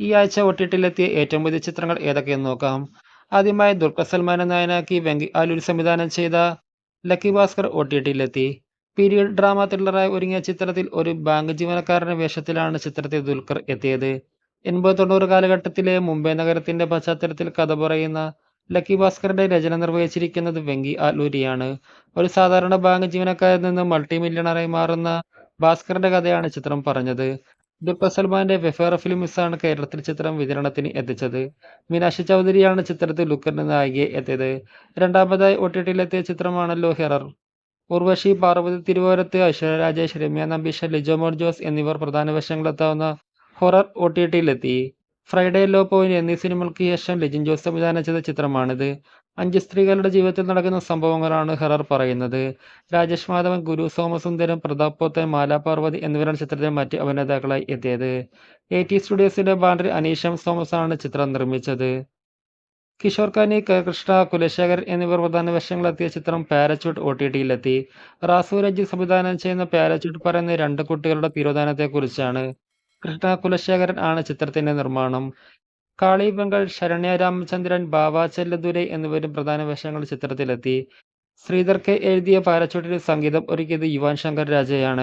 ഈ ആഴ്ച ഒട്ടിട്ടിലെത്തിയ ഏറ്റവും പുതിയ ചിത്രങ്ങൾ ഏതൊക്കെയെന്ന് നോക്കാം. ആദ്യമായി ദുൽഖർ സൽമാനെ നായനാക്കി വെങ്കി ആലൂർ സംവിധാനം ചെയ്ത ലക്കി ഭാസ്കർ ഒട്ടിട്ടിലെത്തി പീരിയഡ് ഡ്രാമ ത്രില്ലറായി ഒരുങ്ങിയ ചിത്രത്തിൽ ഒരു ബാങ്ക് ജീവനക്കാരന്റെ വേഷത്തിലാണ് ചിത്രത്തിൽ ദുൽഖർ എത്തിയത്. എൺപത് തൊണ്ണൂറ് കാലഘട്ടത്തിലെ മുംബൈ നഗരത്തിന്റെ പശ്ചാത്തലത്തിൽ കഥ പറയുന്ന ലക്കി ഭാസ്കറിന്റെ രചന നിർവഹിച്ചിരിക്കുന്നത് വെങ്കി ആലൂരിയാണ്. ഒരു സാധാരണ ബാങ്ക് ജീവനക്കാരിൽ നിന്ന് മൾട്ടി മില്യണറായി മാറുന്ന ഭാസ്കറിന്റെ കഥയാണ് ചിത്രം പറഞ്ഞത്. ദുൽഖർ സൽമാന്റെ വെഫേറ ഫിലിംസാണ് കേരളത്തിൽ ചിത്രം വിതരണത്തിന് എത്തിച്ചത്. മീനാക്ഷി ചൗധരിയാണ് ചിത്രത്തിൽ ലുക്കറിന് നായികയായി എത്തിയത്. രണ്ടാമതായി ഒ.ടി.ടിയിലെത്തിയ ചിത്രമാണല്ലോ ഹെറർ ഉർവശി, പാർവതി തിരുവോരത്ത്, ഐശ്വര്യ രാജേഷ്, രമ്യ നമ്പീഷ ലിജോ മോൻ ജോസ് എന്നിവർ പ്രധാന വേഷങ്ങളിലെത്താവുന്ന ഹൊറർ ഒ.ടി.ടിയിലെത്തി. ഫ്രൈഡേ, ലോ പോയിന്റ് എന്നീ സിനിമകൾക്ക് ശേഷം ലിജിൻ ജോസ് സംവിധാനം ചെയ്ത ചിത്രമാണിത്. അഞ്ച് സ്ത്രീകളുടെ ജീവിതത്തിൽ നടക്കുന്ന സംഭവങ്ങളാണ് ഹെറർ പറയുന്നത്. രാജേഷ് മാധവൻ, ഗുരു സോമസുന്ദരം, പ്രതാപ് പോത്തൻ, മാലാപാർവതി എന്നിവരാണ് ചിത്രത്തിൽ മറ്റ് അഭിനേതാക്കളായി എത്തിയത്. എ ടി സ്റ്റുഡിയോസിന്റെ ബാനറിൽ അനീഷം സോമസാണ് ചിത്രം നിർമ്മിച്ചത്. കിഷോർ കാനി. കൃഷ്ണ, കുലശേഖർ എന്നിവർ പ്രധാന വേഷങ്ങളെത്തിയ ചിത്രം പാരച്യൂട്ട് ഒ.ടി.ടിയിലെത്തി. റാസു രഞ്ജി സംവിധാനം ചെയ്യുന്ന പാരച്യൂട്ട് പറയുന്ന രണ്ട് കുട്ടികളുടെ തിരോധാനത്തെക്കുറിച്ചാണ്. കൃഷ്ണ കുലശേഖരൻ ആണ് ചിത്രത്തിന്റെ നിർമ്മാണം. കാളി വെങ്കൽ, ശരണ്യ രാമചന്ദ്രൻ, ഭാവ ചെല്ലദുരൈ എന്നിവരും പ്രധാന വേഷങ്ങളിൽ ചിത്രത്തിലെത്തി. ശ്രീധർ കെ എഴുതിയ പാരച്യൂട്ടിന് സംഗീതം ഒരുക്കിയത് യുവൻ ശങ്കർ രാജയാണ്.